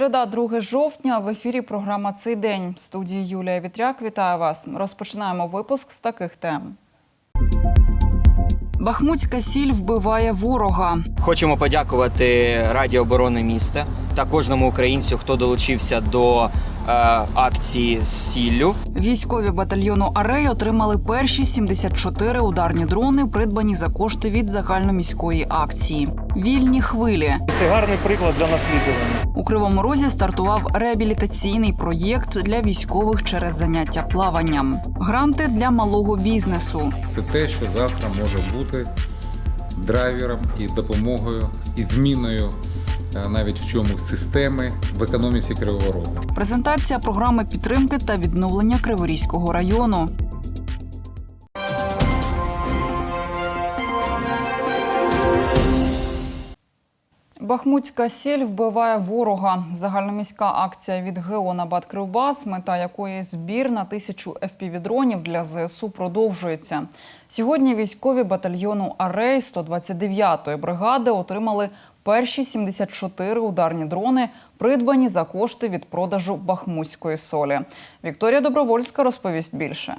Середа, 2 жовтня. В ефірі програма Цей день. В студії Юлія Вітряк. Вітаю вас. Розпочинаємо випуск з таких тем. Бахмутська сіль вбиває ворога. Хочемо подякувати Раді оборони міста та кожному українцю, хто долучився до е, акції з сіллю. Військові батальйону Арей отримали перші 74 ударні дрони, придбані за кошти від загальноміської акції. Вільні хвилі Це гарний приклад для наслідування. у Кривому Розі стартував реабілітаційний проєкт для військових через заняття плаванням. Гранти для малого бізнесу. це те, що завтра може бути драйвером і допомогою, і зміною навіть в чомусь системи в економіці Кривого Рогу. Презентація програми підтримки та відновлення Криворізького району. Бахмутська сіль вбиває ворога. Загальноміська акція від ГО на Бат Кривбас, мета якої збір на тисячу FPV-дронів для ЗСУ продовжується. Сьогодні військові батальйону Арей 129-ї бригади отримали перші 74 ударні дрони, придбані за кошти від продажу бахмутської солі. Вікторія Добровольська розповість більше.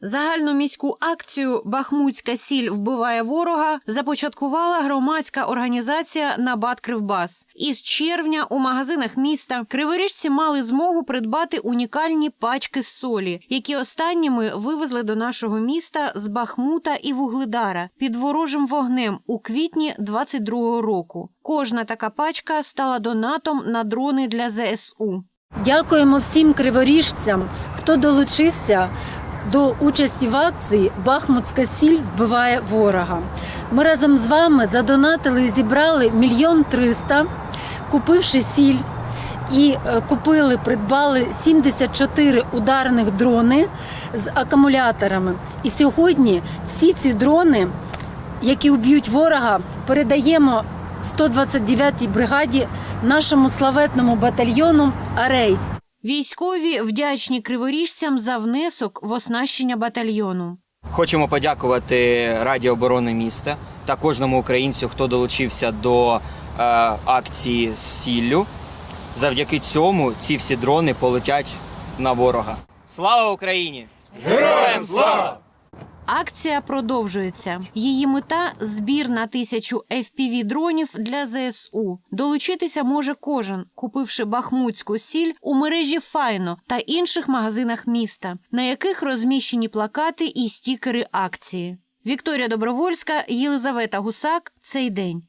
Загальноміську акцію Бахмутська сіль вбиває ворога започаткувала громадська організація Набат Кривбас. Із червня у магазинах міста криворіжці мали змогу придбати унікальні пачки солі, які останніми вивезли до нашого міста з Бахмута і Вугледара під ворожим вогнем у квітні 22-го року. Кожна така пачка стала донатом на дрони для ЗСУ. Дякуємо всім криворіжцям, хто долучився до участі в акції Бахмутська сіль вбиває ворога. Ми разом з вами задонатили і зібрали мільйон триста, купивши сіль. І е, купили, придбали 74 ударних дрони з акумуляторами. І сьогодні всі ці дрони, які уб'ють ворога, передаємо 129-й бригаді нашому славетному батальйону Арей. Військові вдячні криворіжцям за внесок в оснащення батальйону. Хочемо подякувати Раді оборони міста та кожному українцю, хто долучився до е, акції з сіллю. Завдяки цьому ці всі дрони полетять на ворога. Слава Україні! Героям слава! Акція продовжується. Її мета збір на тисячу fpv дронів для ЗСУ. Долучитися може кожен, купивши бахмутську сіль у мережі Файно та інших магазинах міста, на яких розміщені плакати і стікери акції. Вікторія Добровольська, Єлизавета Гусак. Цей день.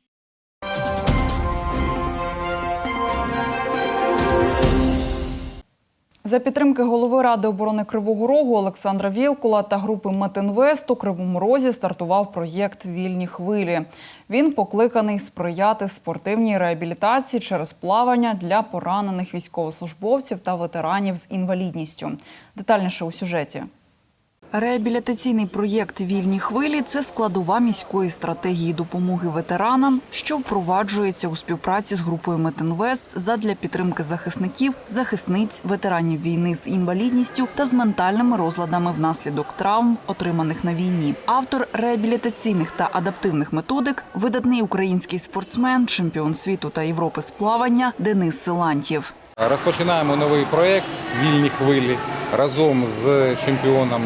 За підтримки голови Ради оборони Кривого Рогу Олександра Вілкула та групи Метинвест у Кривому Розі стартував проєкт Вільні хвилі. Він покликаний сприяти спортивній реабілітації через плавання для поранених військовослужбовців та ветеранів з інвалідністю. Детальніше у сюжеті. Реабілітаційний проєкт Вільні хвилі це складова міської стратегії допомоги ветеранам, що впроваджується у співпраці з групою Метинвест задля підтримки захисників, захисниць, ветеранів війни з інвалідністю та з ментальними розладами внаслідок травм, отриманих на війні. Автор реабілітаційних та адаптивних методик, видатний український спортсмен, чемпіон світу та Європи з плавання Денис Силантьєв. Розпочинаємо новий проєкт Вільні хвилі разом з чемпіоном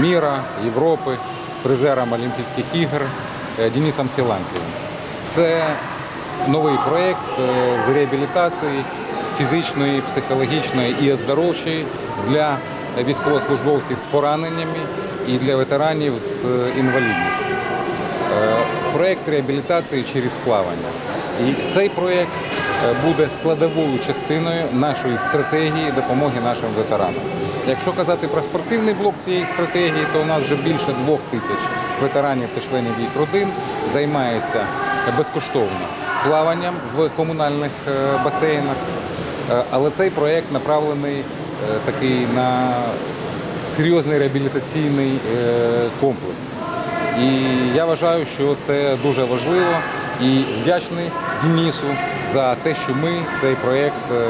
міра, Європи, призером Олімпійських ігор е, Денисом Сілантьєвим. Це новий проєкт е, з реабілітації фізичної, психологічної і оздоровчої для військовослужбовців з пораненнями і для ветеранів з е, інвалідністю. Проєкт реабілітації через плавання. І цей проєкт буде складовою частиною нашої стратегії допомоги нашим ветеранам. Якщо казати про спортивний блок цієї стратегії, то у нас вже більше двох тисяч ветеранів та членів їх родин займається безкоштовно плаванням в комунальних е, басейнах. Е, Але цей проєкт направлений е, такий на серйозний реабілітаційний комплекс. І я вважаю, що це дуже важливо і вдячний Денісу за те, що ми цей проєкт е,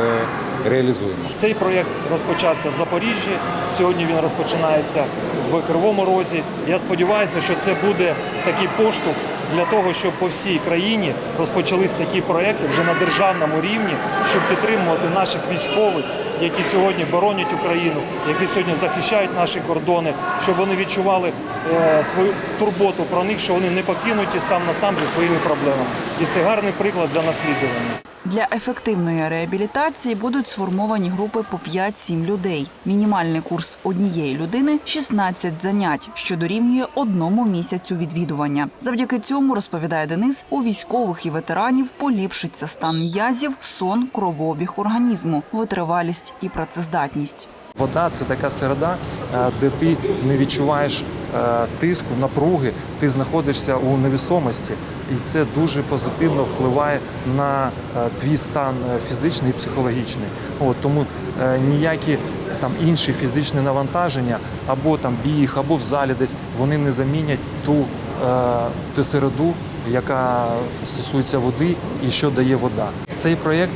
реалізуємо. Цей проєкт розпочався в Запоріжжі. Сьогодні він розпочинається в Кривому Розі. Я сподіваюся, що це буде такий поштовх для того, щоб по всій країні розпочались такі проекти вже на державному рівні, щоб підтримувати наших військових, які сьогодні боронять Україну, які сьогодні захищають наші кордони, щоб вони відчували е, свою турботу про них, що вони не покинуті сам на сам зі своїми проблемами. І це гарний приклад для наслідування. Для ефективної реабілітації будуть сформовані групи по 5-7 людей. Мінімальний курс однієї людини 16 занять, що дорівнює одному місяцю відвідування. Завдяки цьому розповідає Денис, у військових і ветеранів поліпшиться стан м'язів, сон, кровообіг організму, витривалість і працездатність. Вода це така середа, е, де ти не відчуваєш тиску, напруги, ти знаходишся у невісомості, і це дуже позитивно впливає на е, твій стан е, фізичний і психологічний. От тому е, ніякі там інші фізичні навантаження, або там біг, або в залі десь вони не замінять ту, е, ту середу, яка стосується води і що дає вода. Цей проєкт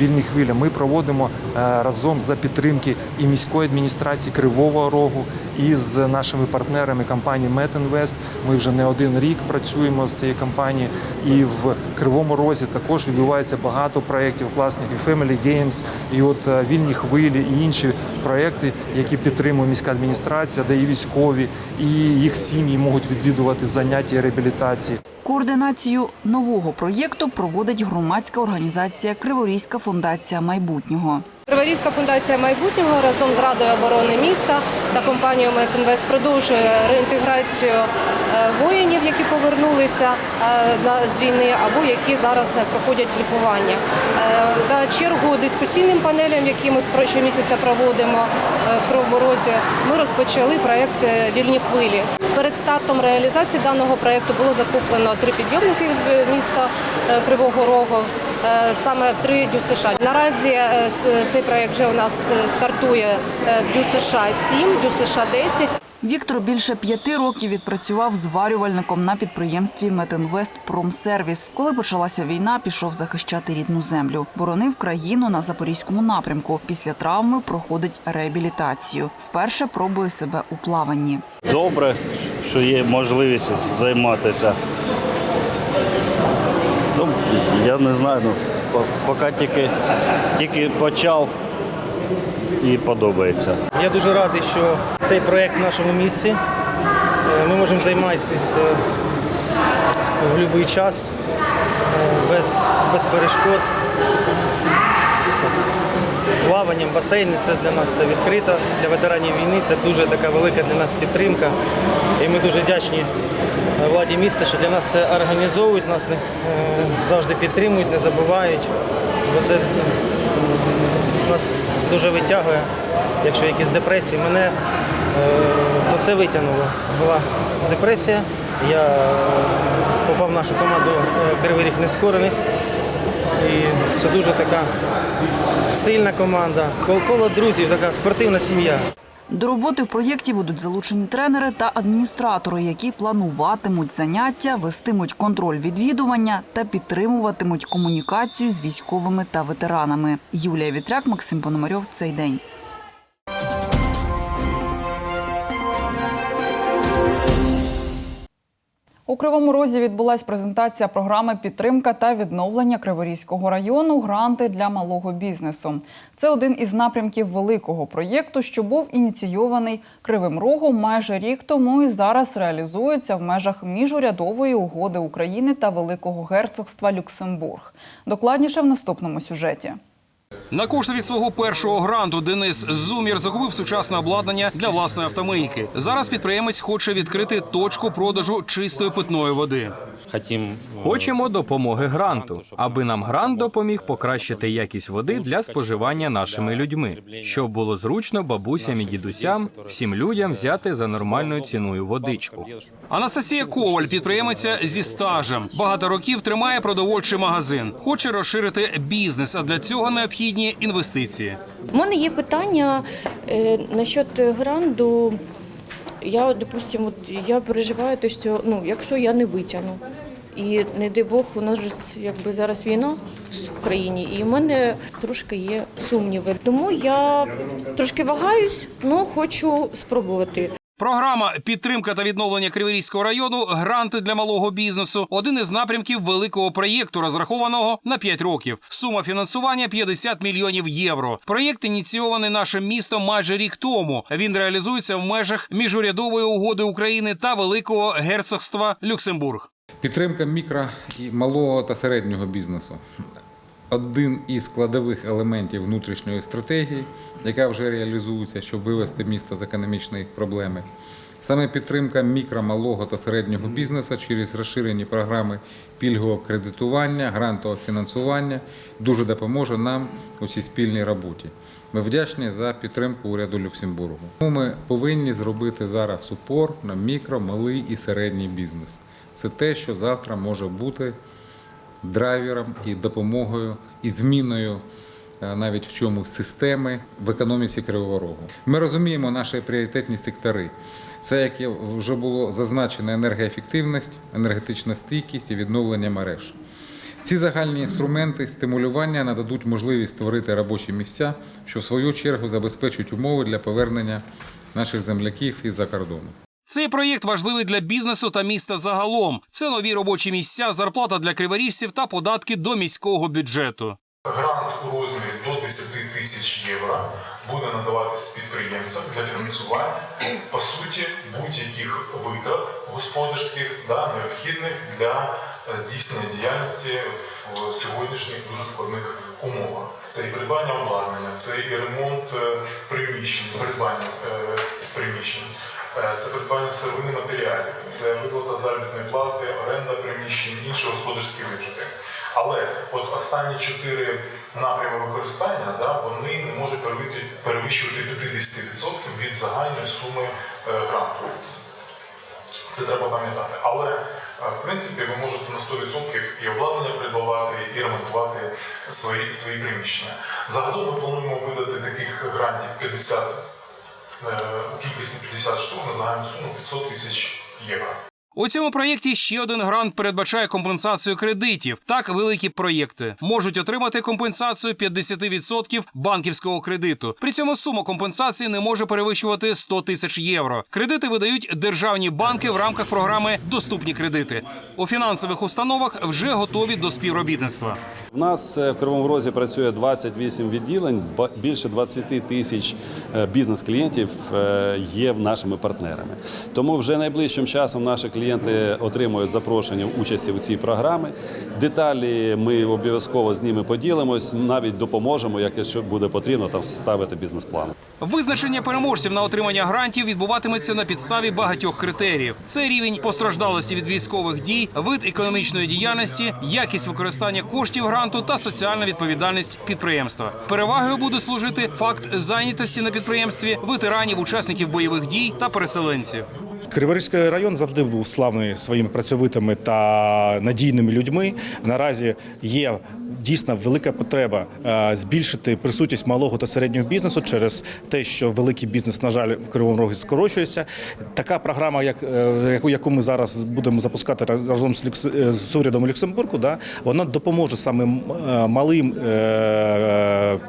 Вільні хвилі ми проводимо е, разом за підтримки і міської адміністрації Кривого Рогу, і з нашими партнерами компанії Метінвест. Ми вже не один рік працюємо з цією компанією. І в Кривому Розі також відбувається багато проєктів класних і Family Games, і от е, вільні хвилі, і інші проєкти, які підтримує міська адміністрація, де і військові, і їх сім'ї можуть відвідувати заняття реабілітації. Координацію нового проєкту проводить громадська організація Криворізька фундація майбутнього. Криворізька фундація майбутнього разом з Радою оборони міста та компанією «Метінвест» продовжує реінтеграцію е, воїнів, які повернулися е, з війни або які зараз е, проходять лікування. Е, На чергу дискусійним панелям, які ми щомісяця проводимо е, в Кривому ми розпочали проєкт е, Вільні хвилі. Перед стартом реалізації даного проєкту було закуплено три підйомники міста е, Кривого Рогу. Е, Саме в три дю США. Наразі е, цей проєкт вже у нас е, стартує в дю США 7, дю США 10. Віктор більше п'яти років відпрацював зварювальником на підприємстві Метинвест Промсервіс. Коли почалася війна, пішов захищати рідну землю. Боронив країну на запорізькому напрямку. Після травми проходить реабілітацію. Вперше пробує себе у плаванні. Добре, що є можливість займатися. Ну, я не знаю, ну, поки тільки, тільки почав і подобається. Я дуже радий, що цей проєкт в нашому місці. Е, Ми можемо займатися е, в будь-який час, е, без, без перешкод. Плаванням, басейни це для нас це відкрито. Для ветеранів війни це дуже така велика для нас підтримка. І ми дуже вдячні владі міста, що для нас це організовують, нас не- е, завжди підтримують, не забувають. Бо це нас дуже витягує, якщо якісь депресії. Мене е, то це витягнуло. Була депресія. Я е, попав в нашу команду Кривий Ріг Нескорених. І це дуже така сильна команда. Коло друзів, така спортивна сім'я. До роботи в проєкті будуть залучені тренери та адміністратори, які плануватимуть заняття, вестимуть контроль відвідування та підтримуватимуть комунікацію з військовими та ветеранами. Юлія Вітряк, Максим Пономарьов. Цей день. У Кривому Розі відбулась презентація програми підтримка та відновлення Криворізького району гранти для малого бізнесу. Це один із напрямків великого проєкту, що був ініційований Кривим Рогом майже рік тому і зараз реалізується в межах міжурядової угоди України та Великого герцогства Люксембург. Докладніше в наступному сюжеті. На кошти від свого першого гранту Денис Зумір закупив сучасне обладнання для власної автомийки. Зараз підприємець хоче відкрити точку продажу чистої питної води. Хочемо допомоги гранту, аби нам грант допоміг покращити якість води для споживання нашими людьми, щоб було зручно бабусям і дідусям, всім людям взяти за нормальною ціною водичку. Анастасія Коваль, підприємиця зі стажем, багато років тримає продовольчий магазин. Хоче розширити бізнес, а для цього необхідні інвестиції. У мене є питання е, насчет гранду. Я, допустимо, от я переживаю, те, що ну, якщо я не витягну, і не дай Бог, у нас же якби зараз війна в країні, і в мене трошки є сумніви. Тому я трошки вагаюсь, але хочу спробувати. Програма підтримка та відновлення Криворізького району гранти для малого бізнесу один із напрямків великого проєкту, розрахованого на 5 років. Сума фінансування 50 мільйонів євро. Проєкт ініційований нашим містом майже рік тому. Він реалізується в межах міжурядової угоди України та Великого герцогства Люксембург. Підтримка мікро і малого та середнього бізнесу. Один із складових елементів внутрішньої стратегії, яка вже реалізується, щоб вивести місто з економічної проблеми. Саме підтримка мікро, малого та середнього бізнесу через розширені програми пільгового кредитування, грантового фінансування дуже допоможе нам у цій спільній роботі. Ми вдячні за підтримку уряду Люксембургу. Ми повинні зробити зараз упор на мікро, малий і середній бізнес. Це те, що завтра може бути драйвером і допомогою і зміною навіть в чомусь системи в економіці Кривого Рогу. Ми розуміємо наші пріоритетні сектори. Це, як вже було зазначено, енергоефективність, енергетична стійкість і відновлення мереж. Ці загальні інструменти стимулювання нададуть можливість створити робочі місця, що в свою чергу забезпечать умови для повернення наших земляків із-за кордону. Цей проєкт важливий для бізнесу та міста загалом. Це нові робочі місця, зарплата для криворіжців та податки до міського бюджету. Грант у розмірі до 10 тисяч євро буде надаватись підприємцям для фінансування по суті будь-яких витрат господарських да, необхідних для е, здійснення діяльності в сьогоднішніх дуже складних умовах. Це і придбання обладнання, це і ремонт е, приміщень, придбання е, приміщень, це придбання сировини матеріалів, це виплата заробітної плати, оренда приміщень, інші господарські витрати. Але от останні чотири напрями використання да, вони не можуть перевищувати 50% від загальної суми е, гранту. Це треба пам'ятати. Але е, в принципі ви можете на 100% і обладнання придбавати, і ремонтувати свої, свої приміщення. Загалом ми плануємо видати таких грантів 50 е, у кількості 50 штук на загальну суму 500 тисяч євро. У цьому проєкті ще один грант передбачає компенсацію кредитів. Так, великі проєкти можуть отримати компенсацію 50% банківського кредиту. При цьому сума компенсації не може перевищувати 100 тисяч євро. Кредити видають державні банки в рамках програми Доступні кредити. У фінансових установах вже готові до співробітництва. У нас е, в Кривому Розі працює 28 відділень, більше 20 тисяч е, бізнес-клієнтів е, є нашими партнерами. Тому вже найближчим часом наші клієнти отримують запрошення в участі у цій програмі. Деталі ми обов'язково з ними поділимось, навіть допоможемо, якщо буде потрібно там составити бізнес-план. Визначення переможців на отримання грантів відбуватиметься на підставі багатьох критеріїв: це рівень постраждалості від військових дій, вид економічної діяльності, якість використання коштів гранту та соціальна відповідальність підприємства. Перевагою буде служити факт зайнятості на підприємстві ветеранів, учасників бойових дій та переселенців. Криворізький район завжди був славний своїми працьовитими та надійними людьми. Наразі є дійсно велика потреба е, збільшити присутність малого та середнього бізнесу через те, що великий бізнес, на жаль, в Кривому Розі скорочується. Така програма, як е, яку, ми зараз будемо запускати раз- разом з, Люкс- е, з урядом Люксембургу, да, вона допоможе саме малим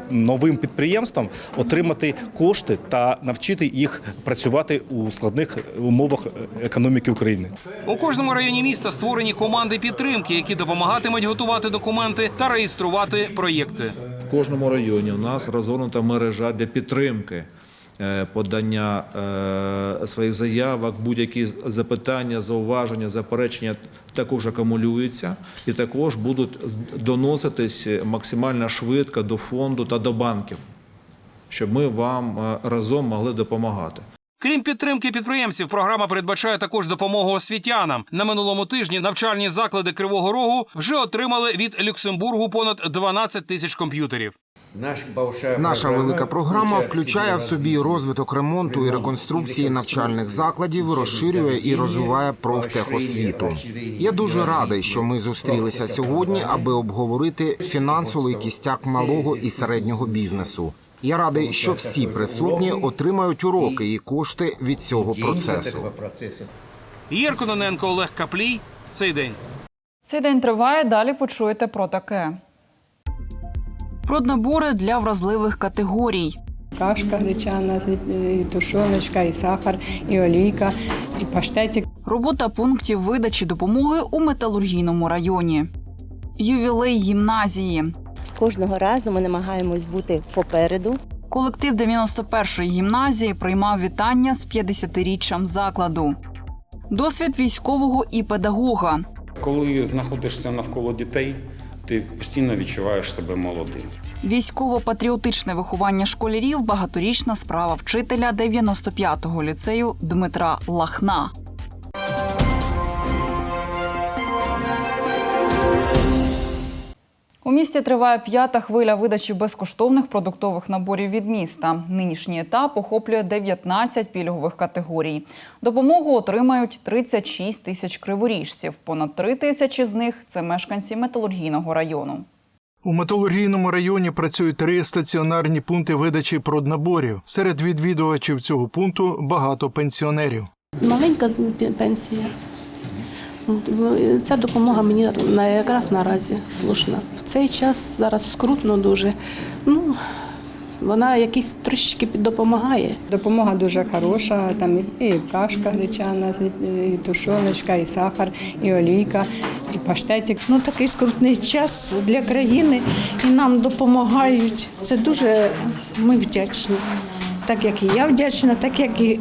новим підприємствам отримати кошти та навчити їх працювати у складних умовах економіки України. У кожному районі міста створені команди підтримки, які допомагатимуть готувати документи та реєструвати проєкти. В кожному районі у нас розгорнута мережа для підтримки е, подання е, своїх заявок, будь-які запитання, зауваження, заперечення також акумулюються і також будуть доноситись максимально швидко до фонду та до банків, щоб ми вам е, разом могли допомагати. Крім підтримки підприємців, програма передбачає також допомогу освітянам. На минулому тижні навчальні заклади Кривого Рогу вже отримали від Люксембургу понад 12 тисяч комп'ютерів. Наша велика програма включає в собі розвиток ремонту і реконструкції навчальних закладів, розширює і розвиває профтехосвіту. Я дуже радий, що ми зустрілися сьогодні, аби обговорити фінансовий кістяк малого і середнього бізнесу. Я радий, що всі присутні отримають уроки і кошти від цього процесу. Єрко Ноненко, Олег Каплій. Цей день. Цей день триває. Далі почуєте про таке. Проднабори для вразливих категорій. Кашка гречана, і тушоночка, і сахар, і олійка, і паштетик. Робота пунктів видачі допомоги у металургійному районі. Ювілей гімназії. Кожного разу ми намагаємось бути попереду. Колектив 91-ї гімназії приймав вітання з 50-річчям закладу. Досвід військового і педагога. Коли знаходишся навколо дітей, ти постійно відчуваєш себе молодим. Військово-патріотичне виховання школярів багаторічна справа вчителя 95-го ліцею Дмитра Лахна. У місті триває п'ята хвиля видачі безкоштовних продуктових наборів від міста. Нинішній етап охоплює 19 пільгових категорій. Допомогу отримають 36 тисяч криворіжців. Понад 3 тисячі з них це мешканці металургійного району. У металургійному районі працюють три стаціонарні пункти видачі проднаборів. Серед відвідувачів цього пункту багато пенсіонерів. Маленька пенсія. Ця допомога мені якраз наразі слушна. В цей час зараз скрутно дуже. Ну, вона якийсь трошечки допомагає. Допомога дуже хороша, там і, і кашка гречана, і тушоночка, і сахар, і олійка, і паштетик. Ну такий скрутний час для країни і нам допомагають. Це дуже ми вдячні. Так як і я вдячна, так як і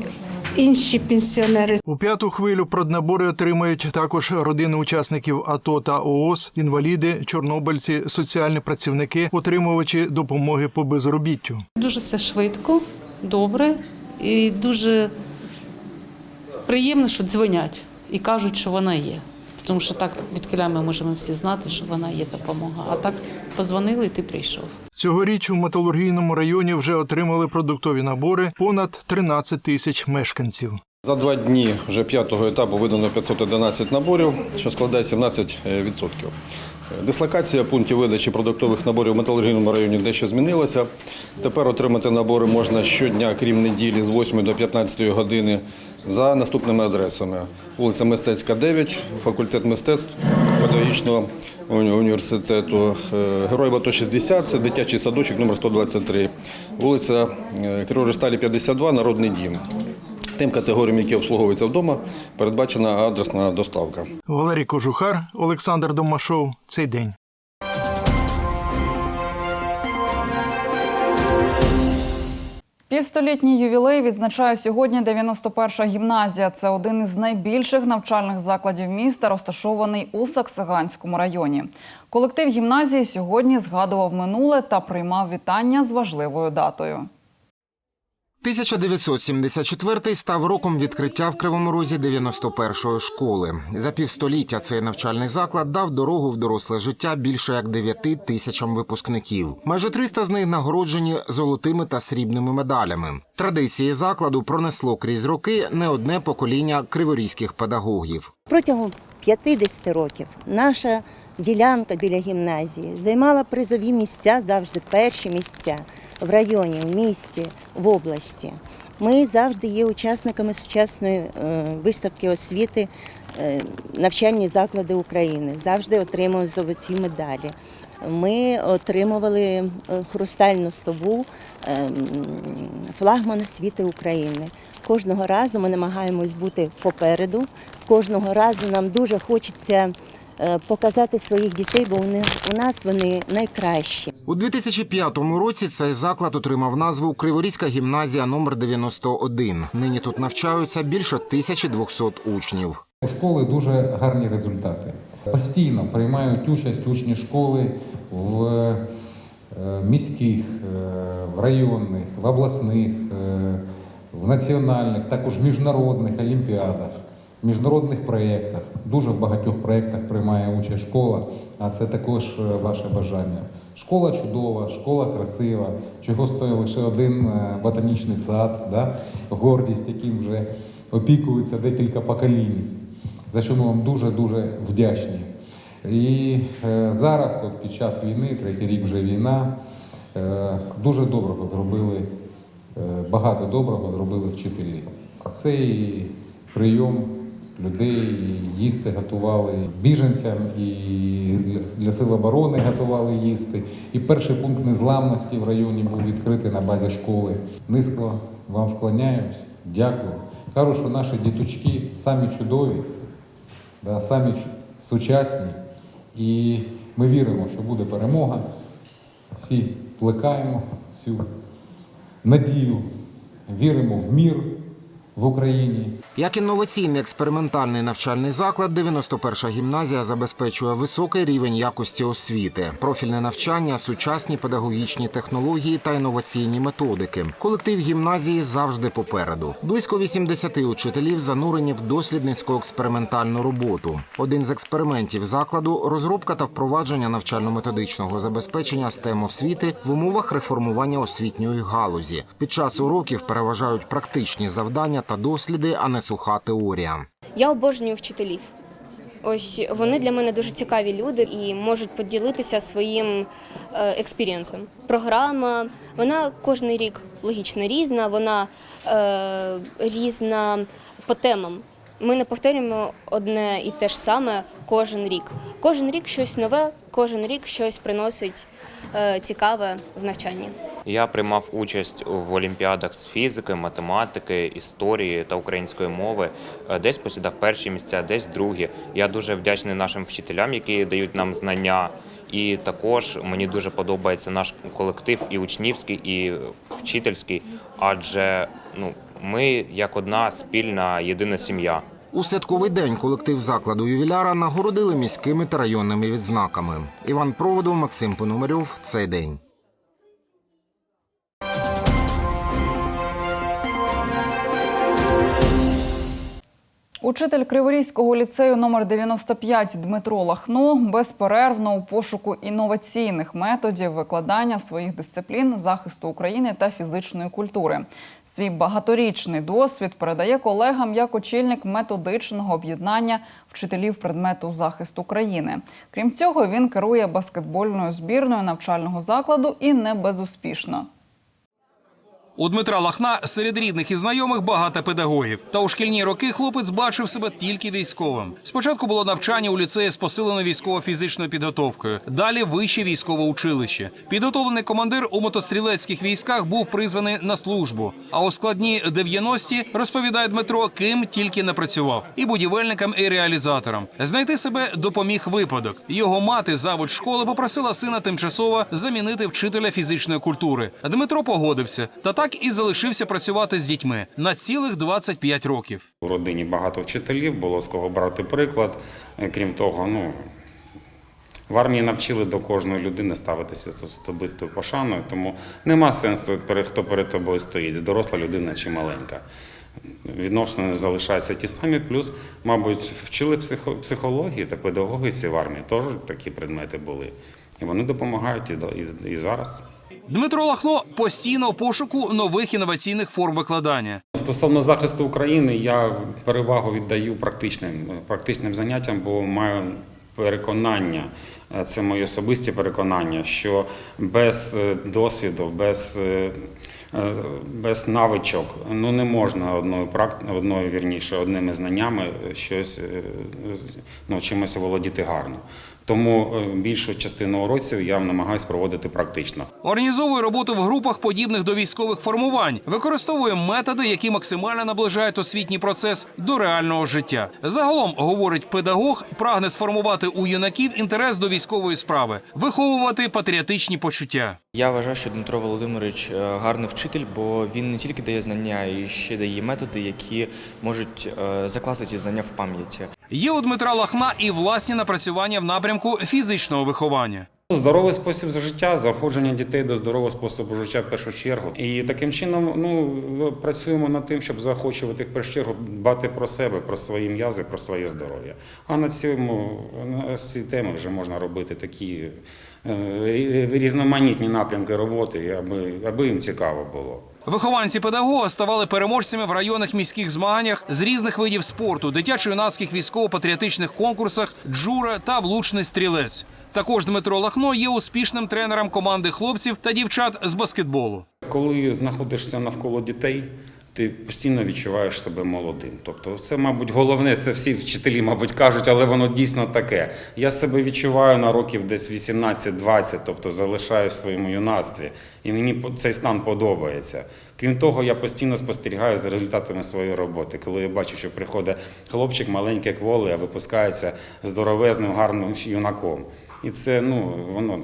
інші пенсіонери. У п'яту хвилю проднабори отримають також родини учасників АТО та ООС, інваліди, чорнобильці, соціальні працівники, отримувачі допомоги по безробіттю. Дуже все швидко, добре і дуже приємно, що дзвонять і кажуть, що вона є. Тому що так відкиля ми можемо всі знати, що вона є допомога. А так позвонили, і ти прийшов. Цьогоріч у металургійному районі вже отримали продуктові набори понад 13 тисяч мешканців. За два дні вже п'ятого етапу видано 511 наборів, що складає 17%. Дислокація пунктів видачі продуктових наборів в металургійному районі дещо змінилася. Тепер отримати набори можна щодня, крім неділі, з 8 до 15 години за наступними адресами: вулиця Мистецька, 9, факультет мистецтв педагогічного університету, е, Герой АТО 60, це дитячий садочок номер 123, вулиця е, Криворожсталі 52, Народний дім. Тим категоріям, які обслуговуються вдома, передбачена адресна доставка. Валерій Кожухар, Олександр Домашов. Цей день. Півстолітній ювілей відзначає сьогодні 91-ша гімназія. Це один із найбільших навчальних закладів міста, розташований у Саксиганському районі. Колектив гімназії сьогодні згадував минуле та приймав вітання з важливою датою. 1974 став роком відкриття в Кривому Розі 91-ї школи. За півстоліття цей навчальний заклад дав дорогу в доросле життя більше як 9 тисячам випускників. Майже 300 з них нагороджені золотими та срібними медалями. Традиції закладу пронесло крізь роки не одне покоління криворізьких педагогів. Протягом 50 років наша ділянка біля гімназії займала призові місця, завжди перші місця в районі, в місті, в області. Ми завжди є учасниками сучасної е, виставки освіти е, навчальні заклади України, завжди отримуємо золоті медалі. Ми отримували е, хрустальну сову е, флагман освіти України. Кожного разу ми намагаємось бути попереду. Кожного разу нам дуже хочеться показати своїх дітей, бо вони у нас вони найкращі. У 2005 році цей заклад отримав назву Криворізька гімназія номер 91. Нині тут навчаються більше 1200 учнів. У школи дуже гарні результати. Постійно приймають участь учні школи в е, міських, е, в районних, в обласних, е, в національних, також міжнародних олімпіадах, міжнародних проєктах. Дуже в багатьох проєктах приймає участь школа, а це також е, ваше бажання. Школа чудова, школа красива, чого стоїть лише один е, ботанічний сад, да? гордість, яким вже опікуються декілька поколінь за що ми вам дуже-дуже вдячні. І е, зараз, от під час війни, третій рік вже війна, дуже доброго зробили, багато доброго зробили вчителі. Це і прийом людей, їсти готували біженцям, і для- сил оборони готували їсти. І перший пункт незламності в районі був відкритий на базі школи. Низько вам вклоняюсь, дякую. Кажу, що наші діточки самі чудові, да, самі сучасні. І ми віримо, що буде перемога. Всі плекаємо цю надію, віримо в мір в Україні. Як інноваційний експериментальний навчальний заклад, 91-ша гімназія забезпечує високий рівень якості освіти, профільне навчання, сучасні педагогічні технології та інноваційні методики. Колектив гімназії завжди попереду. Близько 80 учителів занурені в дослідницьку експериментальну роботу. Один з експериментів закладу розробка та впровадження навчально-методичного забезпечення STEM освіти в умовах реформування освітньої галузі. Під час уроків переважають практичні завдання та досліди, а не суха теорія. Я обожнюю вчителів. Ось вони для мене дуже цікаві люди і можуть поділитися своїм е, експірієнсом. Програма вона кожен рік логічно різна, вона е, різна по темам. Ми не повторюємо одне і те ж саме кожен рік. Кожен рік щось нове, кожен рік щось приносить е, цікаве в навчанні. Я приймав участь в олімпіадах з фізики, математики, історії та української мови. Е, Десь посідав перші місця, десь другі. Я дуже вдячний нашим вчителям, які дають нам знання. І також мені дуже подобається наш колектив і учнівський, і вчительський, адже ну ми як одна спільна єдина сім'я. У святковий день колектив закладу ювіляра нагородили міськими та районними відзнаками. Іван Проводов, Максим Пономарьов. Цей день. Учитель Криворізького ліцею номер 95 Дмитро Лахно безперервно у пошуку інноваційних методів викладання своїх дисциплін захисту України та фізичної культури. Свій багаторічний досвід передає колегам як очільник методичного об'єднання вчителів предмету захист України. Крім цього, він керує баскетбольною збірною навчального закладу і не безуспішно. У Дмитра Лахна серед рідних і знайомих багато педагогів. Та у шкільні роки хлопець бачив себе тільки військовим. Спочатку було навчання у ліцеї з посиленою військово-фізичною підготовкою. Далі вище військове училище. Підготовлений командир у мотострілецьких військах був призваний на службу. А у складні 90-ті, розповідає Дмитро, ким тільки не працював і будівельником, і реалізатором. Знайти себе допоміг випадок. Його мати, завуч школи, попросила сина тимчасово замінити вчителя фізичної культури. Дмитро погодився та так і залишився працювати з дітьми на цілих 25 років. У родині багато вчителів, було з кого брати приклад. Е, Крім того, ну в армії навчили до кожної людини ставитися з особистою пошаною, тому нема сенсу, хто перед тобою стоїть, доросла людина чи маленька. Відносини залишаються ті самі, плюс, мабуть, вчили психо- психології та педагогіці в армії, теж такі предмети були. І вони допомагають і зараз. Дмитро Лахно постійно в пошуку нових інноваційних форм викладання. Стосовно захисту України, я перевагу віддаю практичним, практичним заняттям, бо маю переконання, е, це мої особисті переконання, що без е, досвіду, без, е, без навичок ну, не можна одною, одною вірніше, одними знаннями щось, е, ну, чимось володіти гарно. Тому е, більшу частину уроків я намагаюся проводити практично. Організовує роботу в групах, подібних до військових формувань, використовує методи, які максимально наближають освітній процес до реального життя. Загалом, говорить педагог, прагне сформувати у юнаків інтерес до військової справи, виховувати патріотичні почуття. Я вважаю, що Дмитро Володимирович е, гарний вчитель, бо він не тільки дає знання, і ще дає методи, які можуть е, закласти ці знання в пам'яті. Є у Дмитра Лахна і власні напрацювання в напрямку фізичного виховання. Здоровий спосіб життя, заходження дітей до здорового способу життя в першу чергу. І таким чином ну, працюємо над тим, щоб заохочувати їх першу чергу дбати про себе, про свої м'язи, про своє здоров'я. А на цьому на ці теми вже можна робити такі е, різноманітні напрямки роботи, аби, аби їм цікаво було. Вихованці педагога ставали переможцями в районних міських змаганнях з різних видів спорту, дитячо-юнацьких військово-патріотичних конкурсах, джура та влучний стрілець. Також Дмитро Лахно є успішним тренером команди хлопців та дівчат з баскетболу. Коли знаходишся навколо дітей, ти постійно відчуваєш себе молодим. Тобто, це, мабуть, головне, це всі вчителі, мабуть, кажуть, але воно дійсно таке. Я себе відчуваю на років десь 18-20, тобто залишаю в своєму юнацтві, і мені цей стан подобається. Крім того, я постійно спостерігаю за результатами своєї роботи. Коли я бачу, що приходить хлопчик маленький кволий, а випускається здоровезним, гарним юнаком. І це ну воно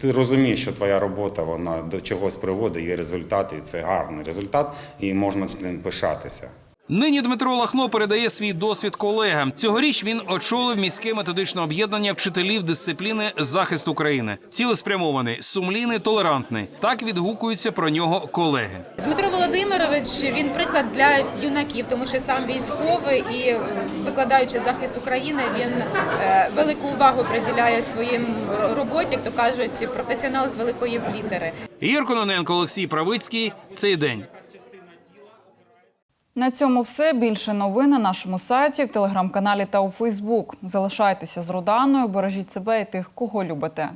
ти розумієш, що твоя робота вона до чогось приводить, є результати, і це гарний результат, і можна з ним пишатися. Нині Дмитро Лахно передає свій досвід колегам. Цьогоріч він очолив міське методичне об'єднання вчителів дисципліни захист України. Цілеспрямований, сумлінний, толерантний. Так відгукуються про нього колеги. Дмитро Володимирович він приклад для юнаків, тому що сам військовий і викладаючи захист України, він е, велику увагу приділяє своїм роботі, як то кажуть, професіонал з великої літери. Ігор Кононенко, Олексій Правицький. Цей день. На цьому все. Більше новин на нашому сайті, в телеграм-каналі та у Фейсбук. Залишайтеся з Роданою, бережіть себе і тих, кого любите.